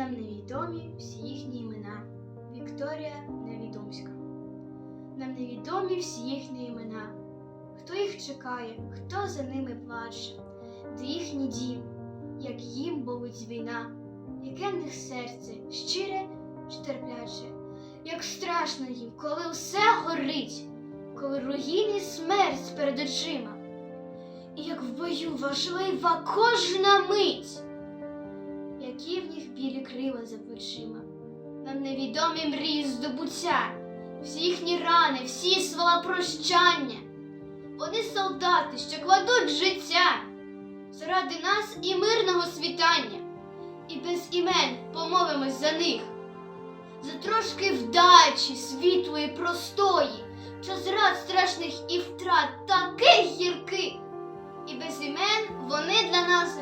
Нам невідомі всі їхні імена. Вікторія Невідомська. Нам невідомі всі їхні імена. Хто їх чекає, хто за ними плаче, де їхній дім, як їм болить війна, яке в них серце? Щире чи терпляче, як страшно їм, коли все горить, коли руїни смерть перед очима, і як в бою важлива кожна мить білі крила за плечима. Нам невідомі мрії здобуття, всі їхні рани, всі слова прощання. Вони солдати, що кладуть життя заради нас і мирного світання, і без імен помолимось за них, за трошки вдачі, світлої, простої, час рад страшних і втрат таких гірких. І без імен вони для нас